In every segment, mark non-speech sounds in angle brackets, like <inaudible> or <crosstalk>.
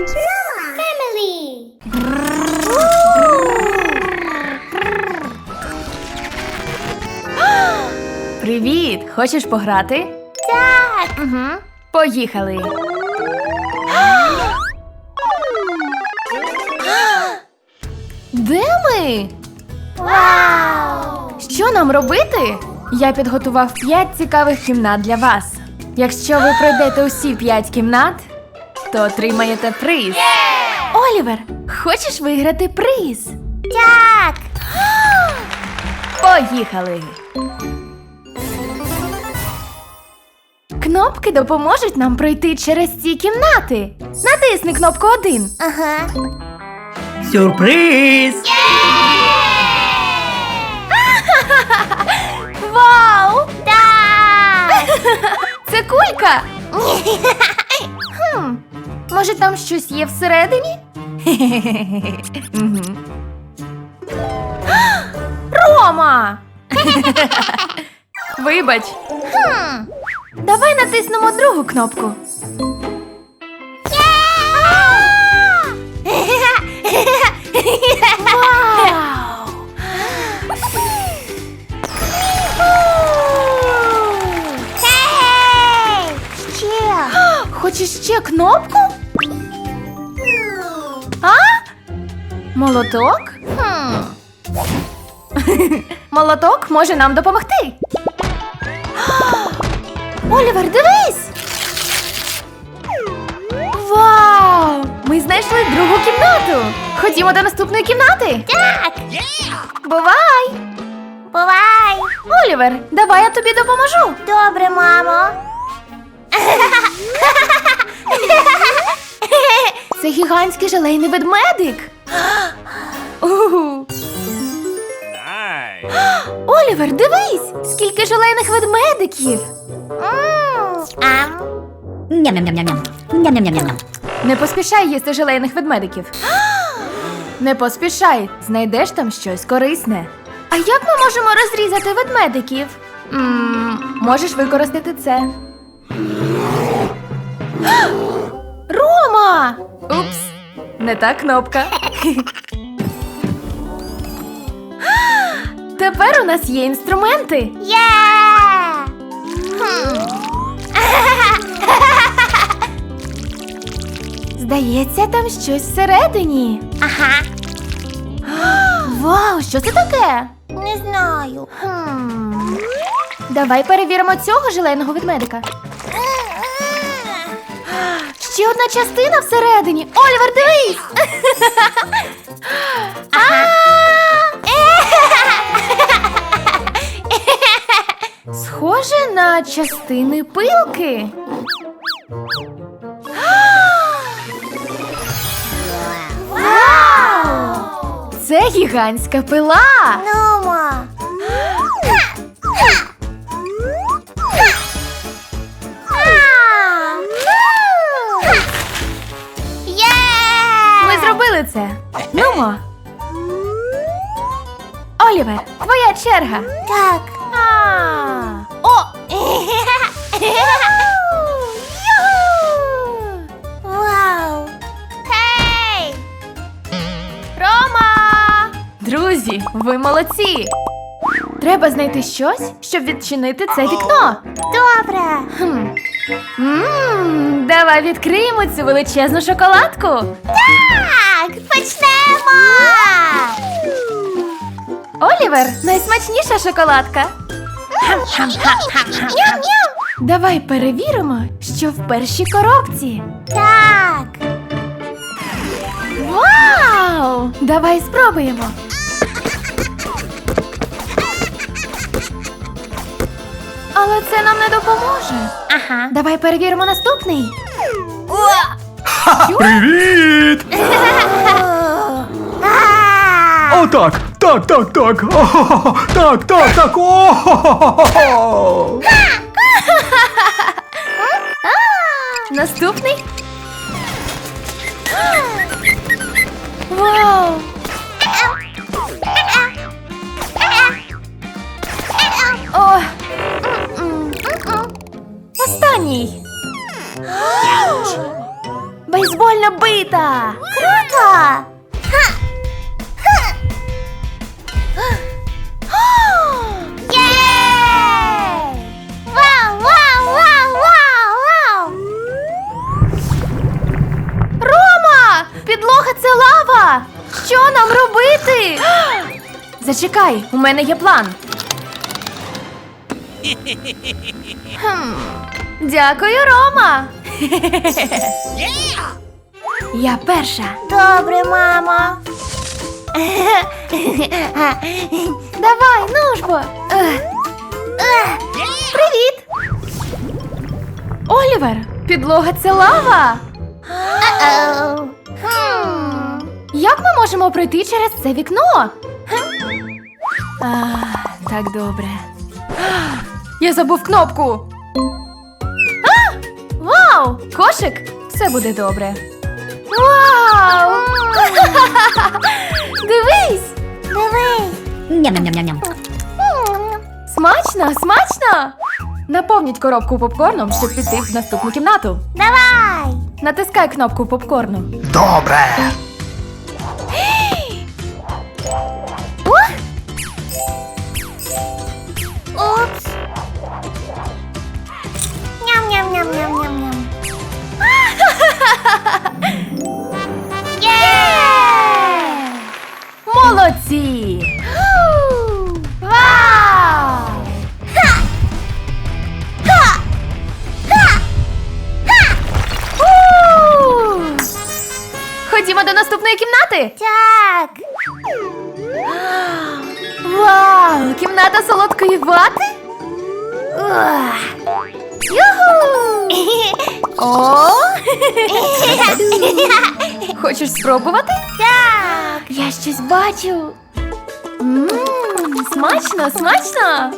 and Family. <gasps> Привіт! Хочеш пограти? Так. Угу. Поїхали. <gasps> Де ми? Вау. Що нам робити? Я підготував п'ять цікавих кімнат для вас. Якщо ви пройдете усі п'ять кімнат, то отримаєте приз. Олівер, хочеш виграти приз? Так. Поїхали! Кнопки допоможуть нам пройти через ці кімнати. Натисни кнопку 1. Ага. Сюрприз! Вау! Так. <laughs> <laughs> Це кулька! <laughs> Може там щось є всередині? Мгм. <gasps> Рома! <laughs> Вибач. Давай натиснемо другу кнопку. Вау! Ще. <gasps> <gasps> Хочеш ще кнопку? Молоток? Хм. Молоток може нам допомогти. <gasps> Олівер, дивись! Вау! Ми знайшли другу кімнату. Ходімо до наступної кімнати. Так. Бувай! Бувай. Олівер, давай я тобі допоможу. Добре, мамо. <laughs> Це гігантський желейний ведмедик. Угу. <gasps> Олівер, дивись! Скільки желейних ведмедиків! Не поспішай їсти желейних ведмедиків. <gasps> Не поспішай, знайдеш там щось корисне. А як ми можемо розрізати ведмедиків? м можеш використати це. <gasps> Рома! Упс, не та кнопка. <gasps> Тепер у нас є інструменти. Є. <laughs> Здається, там щось всередині. Ага. <gasps> Вау, що це таке? Не знаю. Хм. Давай перевіримо цього желейного ведмедика. <gasps> Ще одна частина всередині. Олівер, дивись! Схоже на частини пилки. Це гігантська пила. Нумо. Нумо. Олівер, твоя черга. Так. А. О! Вау! Хей! Рома! Друзі, ви молодці! Треба знайти щось, щоб відчинити це вікно. Добре! Хм. Мм, давай відкриємо цю величезну шоколадку. Так! Почнемо! Олівер, найсмачніша шоколадка. Ням-ням! Давай перевіримо, що в першій коробці. Так! Вау! Давай спробуємо. Але це нам не допоможе. Ага. Давай перевіримо наступний. Привіт! <laughs> А! О, так, так, так, так. О, <laughs> так, так, так. О! <laughs> Наступний. Вау! О! Останній. Бейсбол. <gasps> Бейсбольна бита! Зачекай, у мене є план. Хм, Дякую, Рома. <laughs> Я перша. Добре, мамо. Давай, ну ж бо. Привіт! Олівер, підлога це лава. Як ми можемо пройти через це вікно? А, так добре. <gasps> Я забув кнопку. А! Вау! Кошик! Все буде добре. Вау! <laughs> Дивись! Дивись. Ням-ням-ням-ням. Смачно, смачно! Наповніть коробку попкорном, щоб піти в наступну кімнату. Давай. Натискай кнопку попкорну. Добре. <laughs> Хочеш спробувати? Так. Я щось бачу. Смачно, смачно.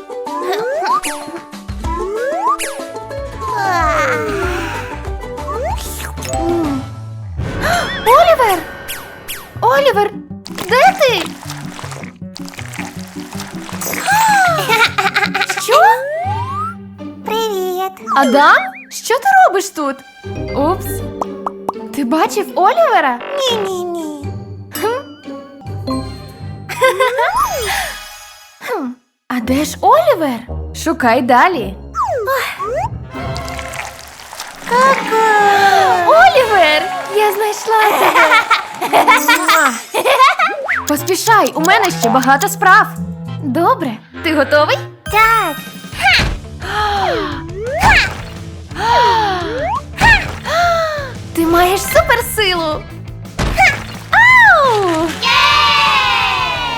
М. Олівер! Олівер! Де ти? Що? Привіт. Адам? Що ти робиш тут? Упс. Ти бачив Олівера? Ні-ні-ні. А де ж Олівер? Шукай далі. Олівер! Я знайшла тебе. Поспішай, у мене ще багато справ. Добре, ти готовий? Так. Маєш суперсилу. Ау!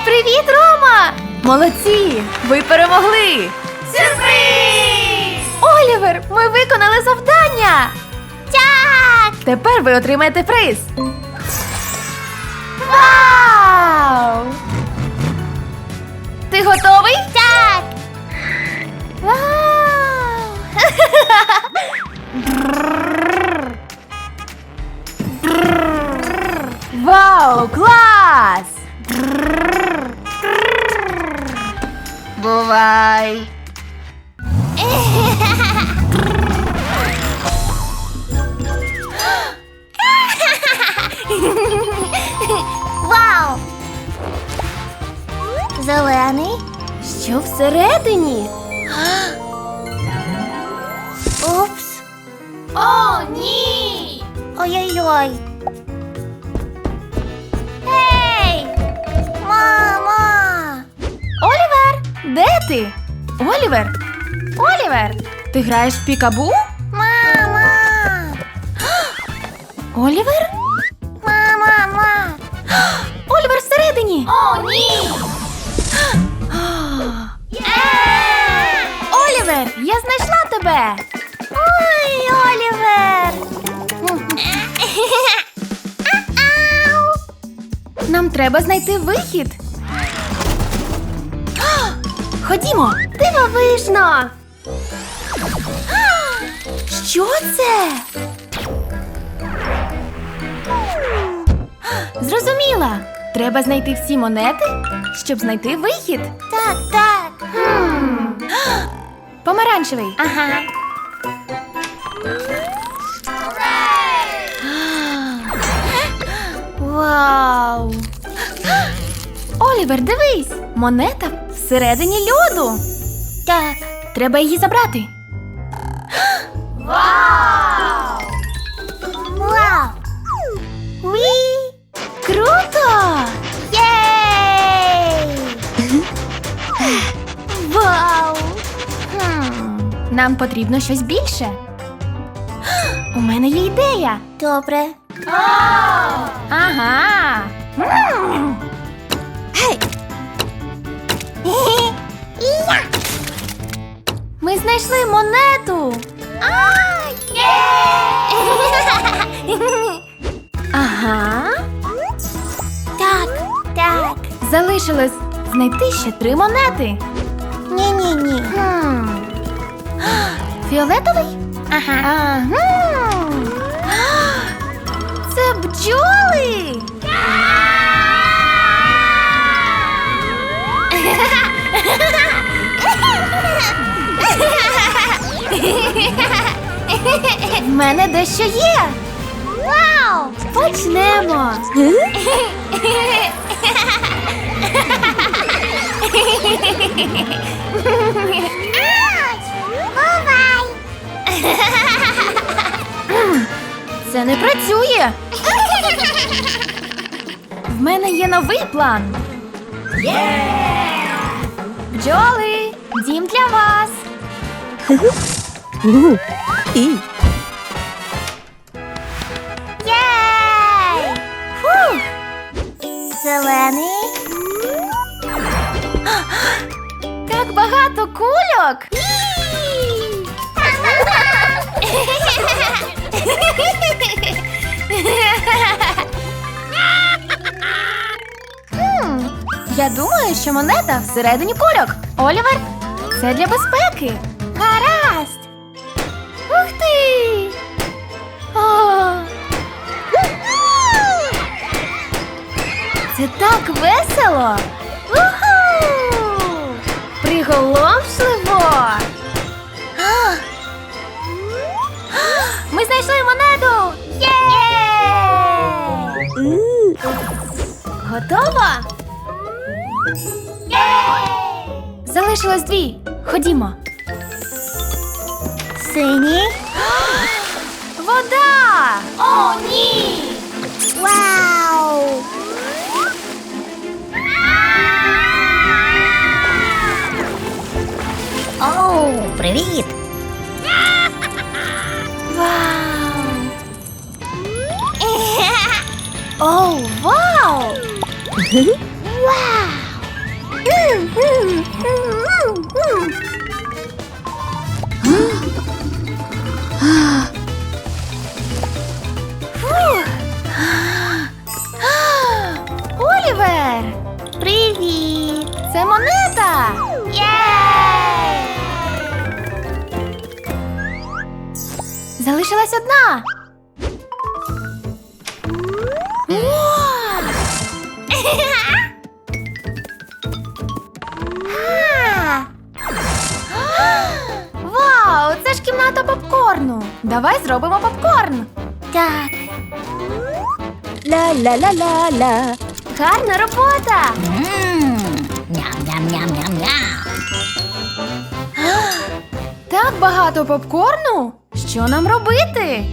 Привіт, Рома! Молодці! Ви перемогли! Сюрприз! Олівер, ми виконали завдання! Так. Тепер ви отримаєте приз. Вау! Ти готовий? Так. Вау! Вау, клас! Бувай! Вау. Зелений. Що всередині? Упс. О, ні! Ой-ой-ой. Де ти? Олівер! Олівер! Ти граєш в пікабу? Мама! <gasps> Олівер? Мама! Мама! <gasps> Олівер всередині! О, ні! <gasps> Олівер, я знайшла тебе! Ой, Олівер! Нам треба знайти вихід. Ходімо. Дивовижно. Що це? Зрозуміла. Треба знайти всі монети, щоб знайти вихід. Так, так. Помаранчевий. Ага. Вау! Олівер, дивись! Монета всередині льоду. Так. Треба її забрати. Вау! Уі! Круто! Єй! Вау! Хм, нам потрібно щось більше. У мене є ідея. Добре. Ага. М, Ми знайшли монету. <laughs> Ага. Так, так. Залишилось знайти ще три монети. Ні-ні-ні. Хм. Фіолетовий? Ага. Ага. Це бджоли. <laughs> <laughs> В мене дещо є. Вау! Почнемо. Бувай! Це не працює. В мене є новий план. Бджоли, дім для вас. Єй! Фух. Зелений. Так багато кульок. Хм, я думаю, що монета всередині кульок. Олівер, це для безпеки. Гаразд. Ух ти! О, це так весело! Уху! Приголомшливо! Ми знайшли монету! Є! Готова? Залишилось дві. Ходімо. Синій. Вода! О, ні! Вау! Оу, привіт! Вау! Оу, вау! Вау! Давай зробимо попкорн. Так. Ла-ла-ла-ла-ла. Гарна робота. Ням-ням-ням-ням-ням. Так багато попкорну. Що нам робити?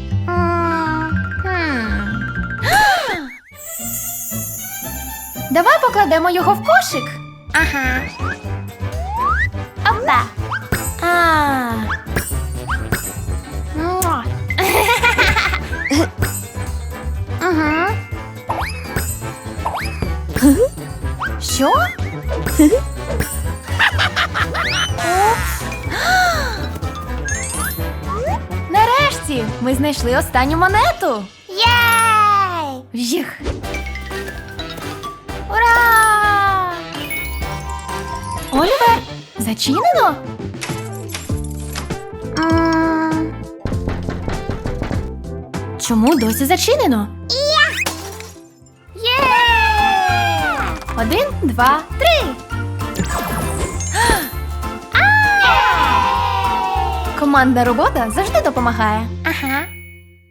Давай покладемо його в кошик. Ага. Опа. А. Що? <gasps> Нарешті ми знайшли останню монету. Єй! Вжих. Ура! Олівер, зачинено? Чому досі зачинено? Один, два, три. Командна робота завжди допомагає.